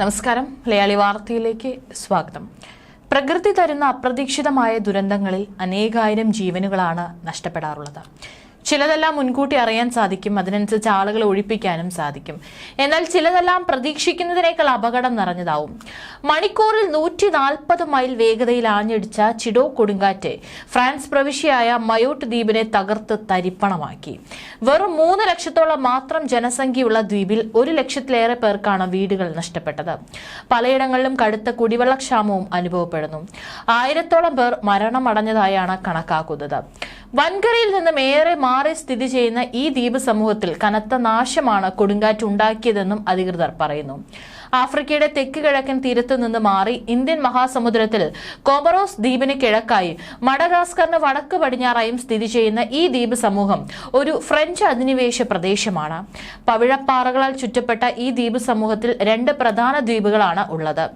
നമസ്കാരം. മലയാളി വാർത്തയിലേക്ക് സ്വാഗതം. പ്രകൃതി തരുന്ന അപ്രതീക്ഷിതമായ ദുരന്തങ്ങളിൽ അനേകായിരം ജീവനുകളാണ് നഷ്ടപ്പെടാറുള്ളത്. ചിലതെല്ലാം മുൻകൂട്ടി അറിയാൻ സാധിക്കും. അതിനനുസരിച്ച് ആളുകളെ ഒഴിപ്പിക്കാനും സാധിക്കും. എന്നാൽ ചിലതെല്ലാം പ്രതീക്ഷിക്കുന്നതിനേക്കാൾ അപകടം നിറഞ്ഞതാവും. മണിക്കൂറിൽ നൂറ്റി നാൽപ്പത് മൈൽ വേഗതയിൽ ആഞ്ഞടിച്ച ചിഡോ കൊടുങ്കാറ്റ് ഫ്രാൻസ് പ്രവിശ്യയായ മയോട്ട് ദ്വീപിനെ തകർത്ത് തരിപ്പണമാക്കി. വെറും മൂന്ന് ലക്ഷത്തോളം മാത്രം ജനസംഖ്യയുള്ള ദ്വീപിൽ ഒരു ലക്ഷത്തിലേറെ പേർക്കാണ് വീടുകൾ നഷ്ടപ്പെട്ടത്. പലയിടങ്ങളിലും കടുത്ത കുടിവെള്ളക്ഷാമവും അനുഭവപ്പെടുന്നു. ആയിരത്തോളം പേർ മരണമടഞ്ഞതായാണ് കണക്കാക്കുന്നത്. വൻകരയിൽ നിന്നും ഏറെ മാറി സ്ഥിതി ചെയ്യുന്ന ഈ ദ്വീപ് സമൂഹത്തിൽ കനത്ത നാശമാണ് കൊടുങ്കാറ്റ് ഉണ്ടാക്കിയതെന്നും അധികൃതർ പറയുന്നു. ആഫ്രിക്കയുടെ തെക്ക് കിഴക്കൻ തീരത്ത് നിന്ന് മാറി ഇന്ത്യൻ മഹാസമുദ്രത്തിൽ കോമറോസ് ദ്വീപിന് കിഴക്കായി മഡഗാസ്കറിന് വടക്ക് പടിഞ്ഞാറായും സ്ഥിതി ചെയ്യുന്ന ഈ ദ്വീപ് സമൂഹം ഒരു ഫ്രഞ്ച് അധിനിവേശ പ്രദേശമാണ്. പവിഴപ്പാറകളാൽ ചുറ്റപ്പെട്ട ഈ ദ്വീപ് സമൂഹത്തിൽ രണ്ട് പ്രധാന ദ്വീപുകളാണ് ഉള്ളത്.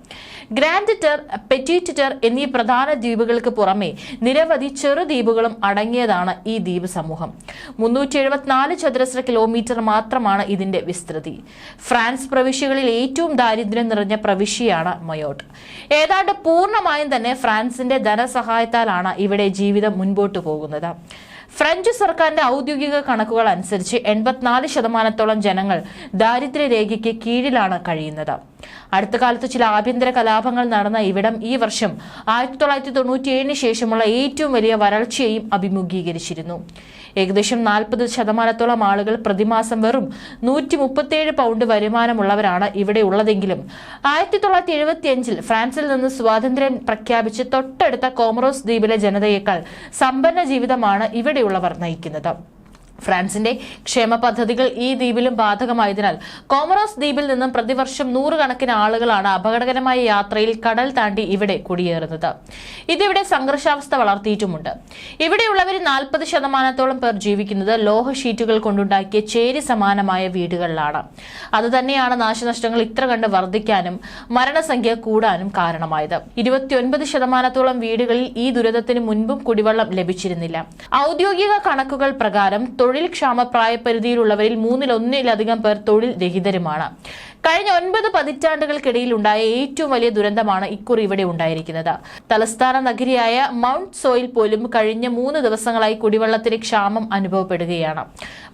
ഗ്രാൻഡ് ടെർ പെറ്റീറ്റ് ടെർ എന്നീ പ്രധാന ദ്വീപുകൾക്ക് പുറമെ നിരവധി ചെറുദ്വീപുകളും അടങ്ങിയതാണ് ഈ ദ്വീപ് സമൂഹം. മുന്നൂറ്റി എഴുപത്തിനാല് ചതുരശ്ര കിലോമീറ്റർ മാത്രമാണ് ഇതിന്റെ വിസ്തൃതി. ഫ്രാൻസ് പ്രവിശ്യകളിൽ ഏറ്റവും ദാരിദ്ര്യം നിറഞ്ഞ പ്രവിശ്യയാണ് മൊയോട്ട്. ഏതാണ്ട് പൂർണമായും തന്നെ ഫ്രാൻസിന്റെ ധനസഹായത്താലാണ് ഇവിടെ ജീവിതം മുൻപോട്ട് പോകുന്നത്. ഫ്രഞ്ച് സർക്കാരിന്റെ ഔദ്യോഗിക കണക്കുകൾ അനുസരിച്ച് എൺപത്തിനാല് ശതമാനത്തോളം ജനങ്ങൾ ദാരിദ്ര്യരേഖയ്ക്ക് കീഴിലാണ് കഴിയുന്നത്. അടുത്ത കാലത്ത് ചില ആഭ്യന്തര കലാപങ്ങൾ നടന്ന ഇവിടം ഈ വർഷം ആയിരത്തി തൊള്ളായിരത്തി തൊണ്ണൂറ്റിയേഴിന് ശേഷമുള്ള ഏറ്റവും വലിയ വരൾച്ചയെയും അഭിമുഖീകരിച്ചിരുന്നു. ഏകദേശം നാൽപ്പത് ശതമാനത്തോളം ആളുകൾ പ്രതിമാസം വെറും നൂറ്റി മുപ്പത്തിയേഴ് പൗണ്ട് വരുമാനമുള്ളവരാണ് ഇവിടെ ഉള്ളതെങ്കിലും ആയിരത്തി തൊള്ളായിരത്തി എഴുപത്തിയഞ്ചിൽ ഫ്രാൻസിൽ നിന്ന് സ്വാതന്ത്ര്യം പ്രഖ്യാപിച്ച് തൊട്ടടുത്ത കോമറോസ് ദ്വീപിലെ ജനതയേക്കാൾ സമ്പന്ന ജീവിതമാണ് ഇവിടെയുള്ളവർ നയിക്കുന്നത്. ഫ്രാൻസിന്റെ ക്ഷേമ പദ്ധതികൾ ഈ ദ്വീപിലും ബാധകമായതിനാൽ കോമറോസ് ദ്വീപിൽ നിന്നും പ്രതിവർഷം നൂറുകണക്കിന് ആളുകളാണ് അപകടകരമായ യാത്രയിൽ കടൽ താണ്ടി ഇവിടെ കുടിയേറുന്നത്. ഇതിവിടെ സംഘർഷാവസ്ഥ വളർത്തിയിട്ടുമുണ്ട്. ഇവിടെയുള്ളവരിൽ നാൽപ്പത് ശതമാനത്തോളം പേർ ജീവിക്കുന്നത് ലോഹ ഷീറ്റുകൾ കൊണ്ടുണ്ടാക്കിയ ചേരി സമാനമായ വീടുകളിലാണ്. അതുതന്നെയാണ് നാശനഷ്ടങ്ങൾ ഇത്ര കണ്ട് വർദ്ധിക്കാനും മരണസംഖ്യ കൂടാനും കാരണമായത്. ഇരുപത്തിയൊൻപത് ശതമാനത്തോളം വീടുകളിൽ ഈ ദുരിതത്തിന് മുൻപും കുടിവെള്ളം ലഭിച്ചിരുന്നില്ല. ഔദ്യോഗിക കണക്കുകൾ പ്രകാരം തൊഴിൽ ക്ഷാമ പ്രായപരിധിയിലുള്ളവരിൽ മൂന്നിലൊന്നിലധികം പേർ തൊഴിൽ രഹിതരുമാണ്. കഴിഞ്ഞ ഒൻപത് പതിറ്റാണ്ടുകൾക്കിടയിൽ ഉണ്ടായ ഏറ്റവും വലിയ ദുരന്തമാണ് ഇക്കുറി ഇവിടെ ഉണ്ടായിരിക്കുന്നത്. തലസ്ഥാന നഗരിയായ മൗണ്ട് സോയിൽ പോലും കഴിഞ്ഞ മൂന്ന് ദിവസങ്ങളായി കുടിവെള്ളത്തിന് ക്ഷാമം അനുഭവപ്പെടുകയാണ്.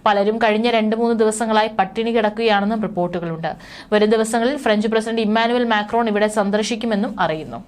പലരും കഴിഞ്ഞ രണ്ട് മൂന്ന് ദിവസങ്ങളായി പട്ടിണി കിടക്കുകയാണെന്നും റിപ്പോർട്ടുകളുണ്ട്. വരും ദിവസങ്ങളിൽ ഫ്രഞ്ച് പ്രസിഡന്റ് ഇമ്മാനുവൽ മാക്രോൺ ഇവിടെ സന്ദർശിക്കുമെന്നും അറിയുന്നു.